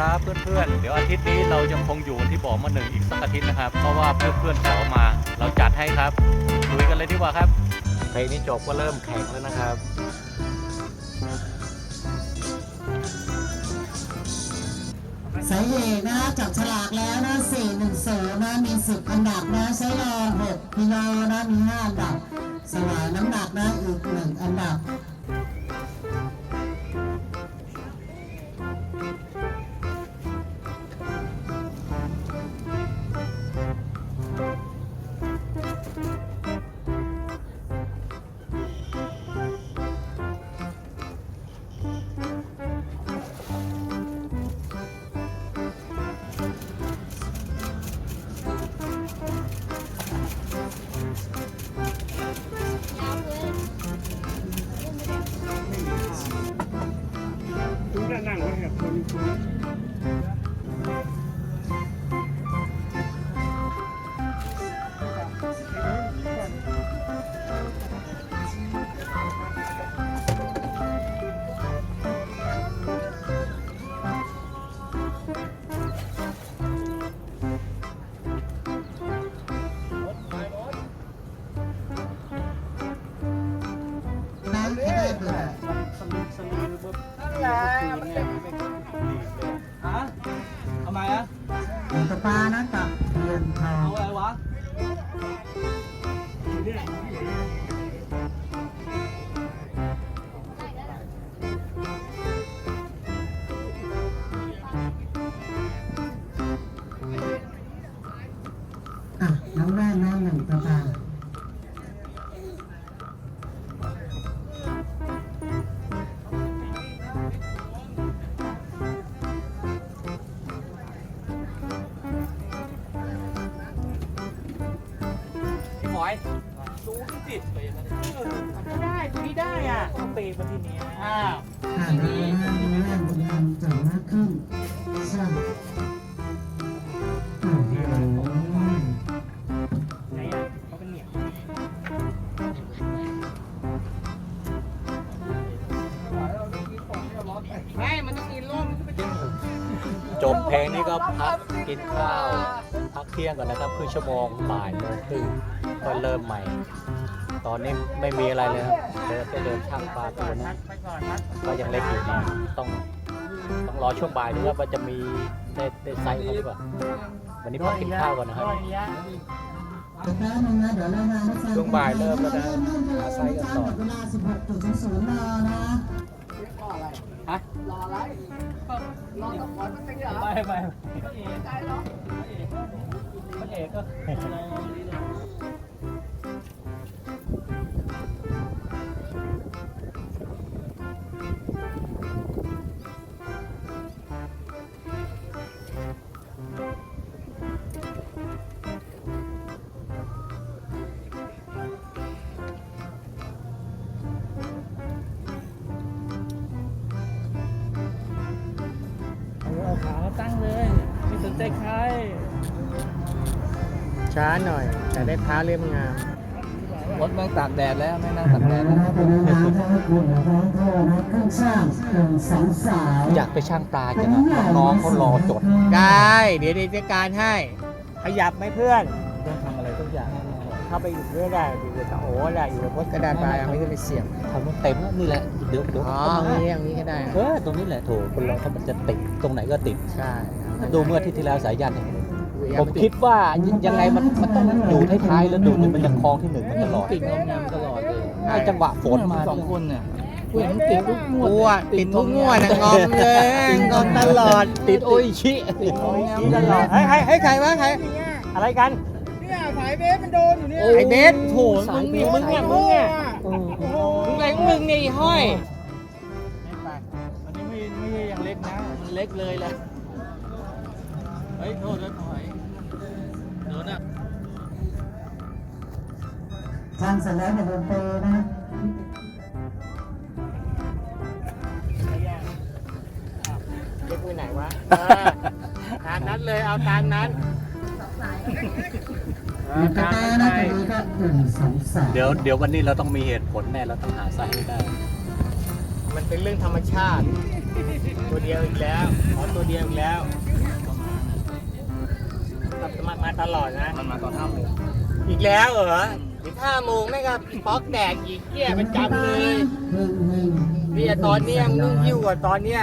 ครับเพื่อนๆ เดี๋ยวอาทิตย์นี้เรายังคงอยู่ที่บ่อมาหนึ่งอีกสักอาทิตย์นะครับ เพราะว่าเพื่อนๆขอมาเราจัดให้ครับลุยกันเลยดีกว่าครับเพลงนี้จบก็เริ่มแข่งแล้วนะครับสายเอกนะจับฉลากแล้วนะ410นะมี10อันดับนะใช้รอง6กิโลนะมี5อันดับ สวายน้ำหนักนะอีก1อันดับ กับเรียนทอเอางอะไรวะอะ อยดูที่ติดไปยังไงก็ได้ตรงนี้ได้อะต้องปีมาที่นี้อ้าวอ่านดูนะดูแร่บุญธรรมจังมากขึ้นใช่โอ้โหไหนอะเขาเป็นเหนียวไม่มันต้องมีร่มจบเพลงนี้ก็พักกินข้าว พักเที่ยงก่อนนะครับครึ่งชั่วโมงบ่ายโมงครึ่ง ก็เริ่มใหม่ ตอนนี้ไม่มีอะไรเลยครับเดินไปเดินช่างปลาตัวนั้นไปก่อนนะก็ยังเล็กอยู่ดีต้องต้องรอช่วงบ่ายดูว่าจะมีได้ได้ไซส์เขาหรือเปล่าวันนี้พักกินข้าวก่อนนะครับช่วงบ่ายเริ่มแล้วนะหาไซส์กันต่อเวลา16.00นนะฮะรออะไรรอตะกอนมันจะเหรอไม่ไม่ใจหรอพระเอกก็าหน่อย แต่ได้เท้าเรียบงามรถแม่งตากแดดแล้วไม่นั่งตากแดดนะเป็นน้ำทั้งคุณทั้งโทษนะเครื่องช่างหนึ่งสองสาวอยากไปช่างปลาจังอะน้องๆเขารอจดได้ เดี๋ยวเดี๋ยวจัดการให้ ขยับไหมเพื่อนต้องทำอะไรทุกอย่างเข้าไปอยู่ด้วยได้อยู่กับตาโอ้ได้อยู่กับพจน์กระดาษปลายไม่ได้ไปเสียบทำมันเต็มแล้วนี่แหละเดี๋ยวเดี๋ยวอ๋อตรงนี้อย่างนี้ก็ได้เออตรงนี้แหละโถคนเราถ้ามันจะติดตรงไหนก็ติดใช่ดูเมื่ออาที่ที่แล้วสายยันเนี่ย ผมคิดว่ายังไงมันมันต้องอยู่ท้ายๆแล้วดูนี่มันยังคลองที่หนึ่งมันตลอดติดงอมๆตลอดเลยไอ้จังหวะฝนมาสองคนเนี่ยผู้หญิงติดทุกงวดอ้วติดทุกงวดนะงอมเลยงอมตลอด ติดโอ้ยชิติดโอ้ยชี้ตลอดเฮ้ยเฮ้ยเฮ้ยใครวะใครอะไรกันเนี่ยสายเบสมันโดนอยู่เนี่ยไอ้เบสโถมึงนี่มึงเนี่ยมึงเนี่ยมึงอะไรของมึงเนี่ยไอ้ห้อยไม่ไปอันนี้ไม่ไม่ใช่ยังเล็กนะมันเล็กเลยแหละเฮ้ยโทษแล้ว ช่างเสร็จแล้วอย่าลืมเปย์นะเล็กไปไหนวะเออตามนั้นเลยเอาตามนั้นเออมีกระตามแตนั้นนะไปตรงนี้ก็หนึ่งสองสามเดี๋ยวเดี๋ยววันนี้เราต้องมีเหตุผลแน่เราต้องหาไซส์ให้ได้ มันเป็นเรื่องธรรมชาติ ตัวเดียวอีกแล้วขอตัวเดียวอีกแล้วมามาตลอดนะ มันมาตอนห้าโมงอีกแล้วเหรอ ถึงห้าโมงแม่งก็ป๊อกแดกอีกเกี้ยเป็นจำเลยหนึ่งหนึ่งพี่ตอนเนี้ยมึงยิ่งกว่าตอนเนี้ย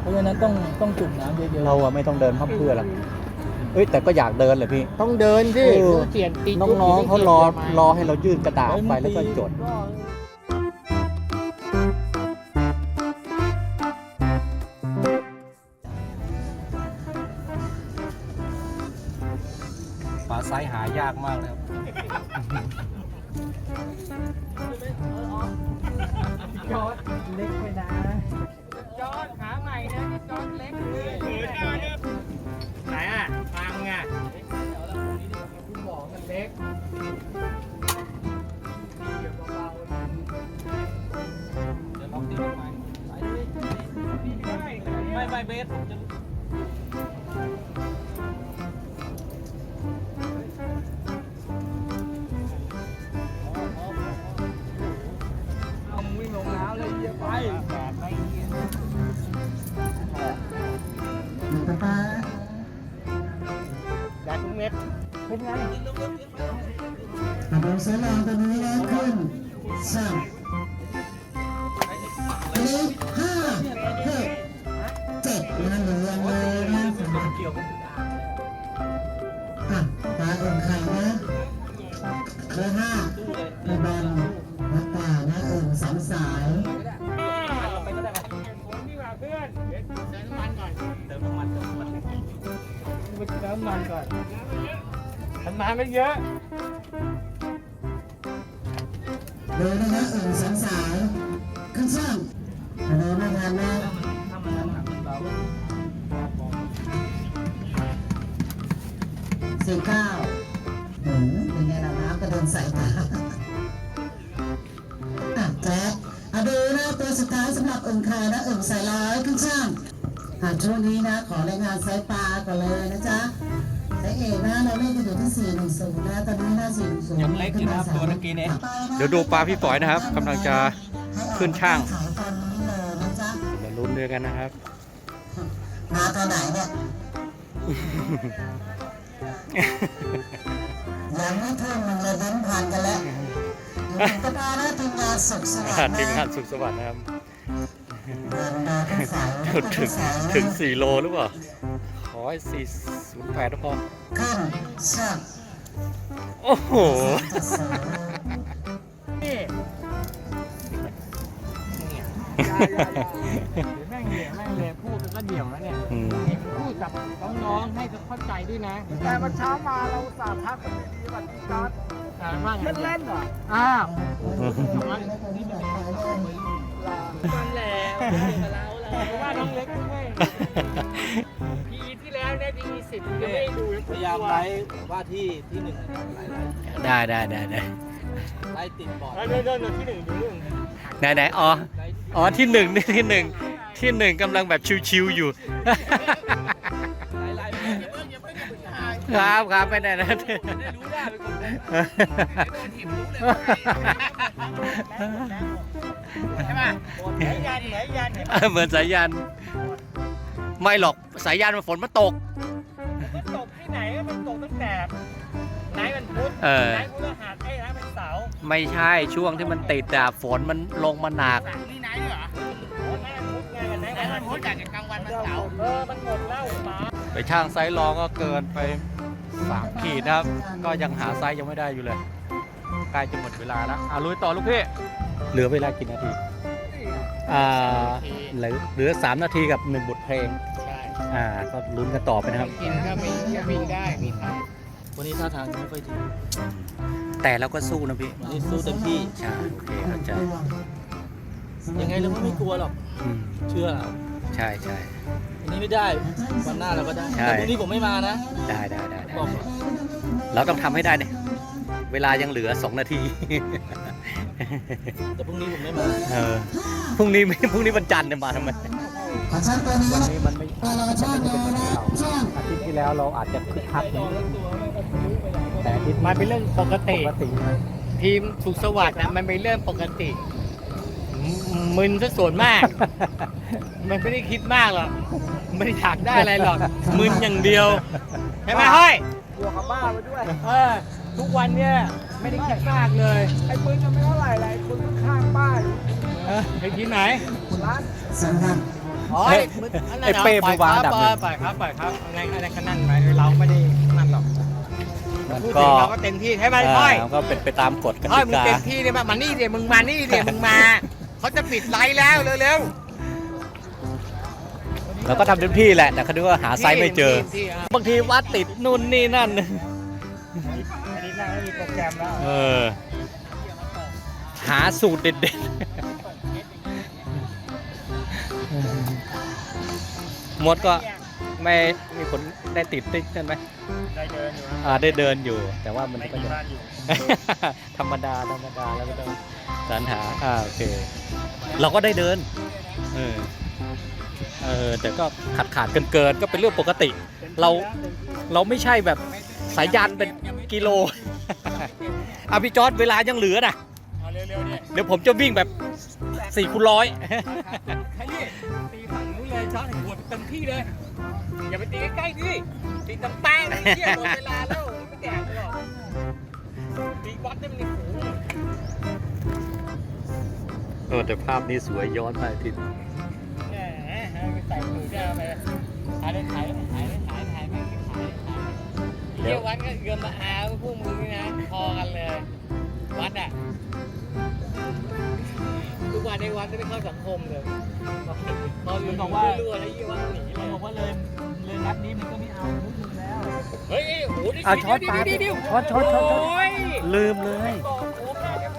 เพราะฉะนั้นต้องต้องจุ่มน้ำเยอะๆเราอะไม่ต้องเดินพับเพื่อหรอกเอ้ยแต่ก็อยากเดินเลยพี่ ต้องเดินสิเออเสียงตีน้องๆเขารอรอให้เรายื่นกระดาษไปแล้วก็จด ปลาไซส์หายากมากเลยครับ ยอด Abang sana ang tanong natin sa 8 น้ำไม่เยอะเดินนะฮะเอื่นสองสายขึ้นช่างเดินไม่ทันนะถ้ามันน้ำหนักมันเบเก้าหืมเป็นไงล่ะน้ำกระเด็นใส่ตาอะแจ๊คอะดูนะตัวสุดท้ายสำหรับเอึ่งไข่นะเอึ่งใส่ร้อยขึ้นช่างอะช่วงนี้นะขอรายงานไซส์ปลาก่อนเลยนะจ๊ะ ไซส์เอกนะเราเล่นกันอยู่ที่สี่หนึ่งศูนย์นะตอนนี้หน้าสี่หนึ่งศูนย์ยังเล็กอยู่นะครับตัวเมื่อกี้นี้เดี๋ยวดูปลาพี่ป๋อยนะครับกำลังจะขึ้นช่างขายตอนนี้เลยนะจ๊ะเดี๋ยวลุ้นด้วยกันนะครับมาตัวไหนเนี่ยยังไม่ทุ่มมันเลยเดินผ่านกันแล้วอยู่ก็มานะทีมงานสุขสวัสดิ์ทีมงานะนสุขสวัสดิ์นะครับเดินมาขึ้นเสาถึงขึ้นเสาถึงสี่โลหรือเปล่าขอให้สี่ ศูนย์แปดพอขึ้นช่างโอ้โหจะเสริมนี่เดี๋ยวแม่งเหลี่ยแม่งเลยพูดก็เดี่ยวแล้วเนี่ยอืมพูดกับน้องๆให้เขาเข้าใจด้วยนะแต่เมื่อเช้ามาเราสาทักกันดีกว่าที่จอดมันเล่นเหรออ้าวมันมันแหละเพราะว่าน้องเล็กด้วย พีที่แล้วเนี่ยพีสิบยังไม่ได้ดูเลยพยายามไล่ว่าที่ที่หนึ่งไล่ไล่ได้ได้ได้ได้ไล่ติดบอร์ดเดินเดินที่หนึ่งดูเรื่องไหนไหนอ๋อไล่อ๋อที่หนึ่งนี่ที่หนึ่งที่หนึ่งกำลังแบบชิวๆอยู่ ไล่ไล่ครับครับไม่ได้นะได้รู้ได้เป็นคนใช่ป่ะไหนยันไหนยันเห็นเหมือนสายยัน ไม่หรอกสายยันมันฝนมันตก มันตกที่ไหนมันตกตั้งแต่ไหนมันพุธเออ ไหนพุธหัสไอ้ไหนมันเสาร์ไม่ใช่ช่วงที่มันติดอะฝนมันลงมาหนัก นี่ไหนเหรอไหนมันพุธไงกันไหนมันพุธจากกลางวันมันเสาร์เออมันหมดแล้วหมาไปช่างไซส์รองก็เกินไปสามขีดนะครับ ก็ยังหาไซส์ยังไม่ได้อยู่เลยใกล้จะหมดเวลาแล้วอะลุยต่อลูกพี่เหลือเวลากี่นาที อ่าเหลือเหลือสามนาทีกับหนึ่งบทเพลงใช่อ่าก็ลุ้นกันต่อไปนะครับ กินก็มีก็วิ่งได้มีทางวันนี้ท่าทางไม่ค่อยดีแต่เราก็สู้นะพี่วันนี้สู้เต็มที่ ใช่โอเคเข้าใจยังไงเราก็ไม่กลัวหรอก อืมเชื่อเราใช่ใช่ วันนี้ไม่ได้ วันหน้าเราก็ได้ใช่ แต่พรุ่งนี้ผมไม่มานะ ได้ได้ได้ได้บอกก่อนเราต้องทำให้ได้เนี่ยเวลายังเหลือสองนาที แต่พรุ่งนี้ผมไม่มา เออ พรุ่งนี้ไม่พรุ่งนี้วันจันทร์เนี่ยมาทำไมขอช่างตัวนี้วันนะนี้มันไม่ตัวเราช่างเลยนะช่างอาทิตย์ที่แล้วเราอาจจะคึกคักนิดนึงแต่อาทิตย์มันเป็นเรื่องปกติปกตินะทีมสุขสวัสดิ์นะมันเป็นเรื่องปกติมมึนซะส่วนมาก มันไม่ได้คิดมากหรอกไม่ได้อยากได้อะไรหรอกมึนอย่างเดียวใช่ไหมห้อย บวกกับบ้าไปด้วยเออทุกวันเนี่ยไม่ได้คิดมากเลยไอ้ปืนก็ไม่เท่าไหร่เลยไอ้ปืนข้างๆบ้านเออไปที่ไหนร้านสำหรับอ๋อเฮ้ยมึงนนั้นไอ้เป้ปล่อยไปวางครับอันดับหนึ่ง ปล่อยครับปล่อยครับอะไรอะไรขนั่นไปเราไม่ได้นั่นหรอกมันพูดก็ถึงเราก็เต็มที่ใช่ไหมห้อยอ่าก็เป็นไปตามกฎกห้อยติมึงกา เต็มที่เนี่ยมามานี่เดี๋ยวมึงมานี่เดี๋ยวมึงมา เขาจะปิดไลฟ์แล้วเร็ว เราก็ทำเต็มที่แหละ แต่เขาดูว่าหาๆไซส์ไม่เจอที่ที่อะบางทีวัดติดนู่นนี่นั่น อันนี้น่าจะมีโปรแกรมแล้วเออ หาสูตรเด็ดๆมดก็ไม่มีผลได้ติดติ๊กใช่ไหมได้เดินอยู่อ่าได้เดินอยู่ แต่ว่ามันไม่ก็มีจะ บ้านอยู่ ธรรมดาธรรมดาแล้วก็ต้องสรรหาอ่าโอเค เราก็ได้เดินเออ เออแต่ก็ขาดขาดเกินเกินๆก็เป็นเรื่องปกติ เราเราไม่ใช่แบบสายยานเป็นกิโลอะพี่จอร์ดเวลายังเหลือนะเอาเร็วๆเนี่ยเดี๋ยวผมจะวิ่งแบบ4คูณร้อยใครนี่ตีฝั่งนู้นเลยช็อตหัวเต็มที่เลยอย่าไปตีใกล้ๆดิตีตำแป้งไอ้เหี้ยหมดเวลาแล้วไม่แดกหรอกตีวัดได้มันในหูเออแต่ภาพนี้สวยย้อนไปทีแหม ไปใส่หูได้ไปขายได้ขายได้ขายได้ขายขายไม่ขายขายเที่ยววัดก็เกือมาอาพวกมึงนี่นะพอกันเลย วัดอะทุกวันในวัดก็ไม่เข้าสังคมเลยพอมันบอกว่ารั่วแล้วยี่ว่าหนีเลยบอกว่าเลยเลยนัดนี้มันก็ไม่เอาพวกมึงแล้วเฮ้ยโอ้โหอะช็อตปลาเดี๋ยวเดี๋ยวช็อตช็อตช็อตช็อตโอ้ยลืมเลยบอกโอ้แม่เดี๋ยว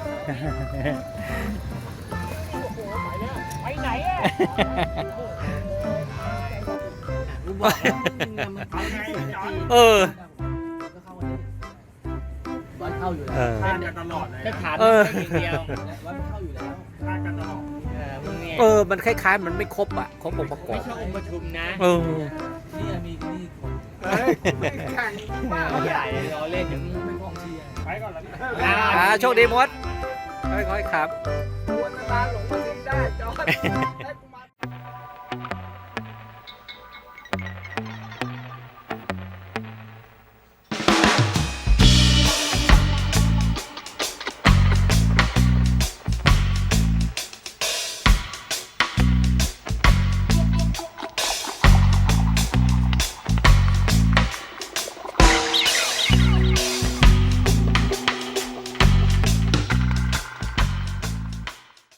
ไปไหนอะกู บอกแล้วมันเอาไงเออ วัดเข้าอยู่เอแล้วอกันตลอดเลยจะถามเออ แค่เดียววัดเข้าอยู่แล้วกันตลอดเออมึงเนี่ยเออ มันคล้ายๆ มันไม่ครบอะ ครบองค์ประกอไม่บ ใช่องค์ประชุมนะเออ นี่มีนี่คนเฮ้ยไม่แข่งบ้าใหญ่รอเล่นถึงไม่กองเชียร์ไปก่อนแล้วอ่าโชคดีมดค่อยๆครับควรจะลาหลงมาดีได้จอดให้กู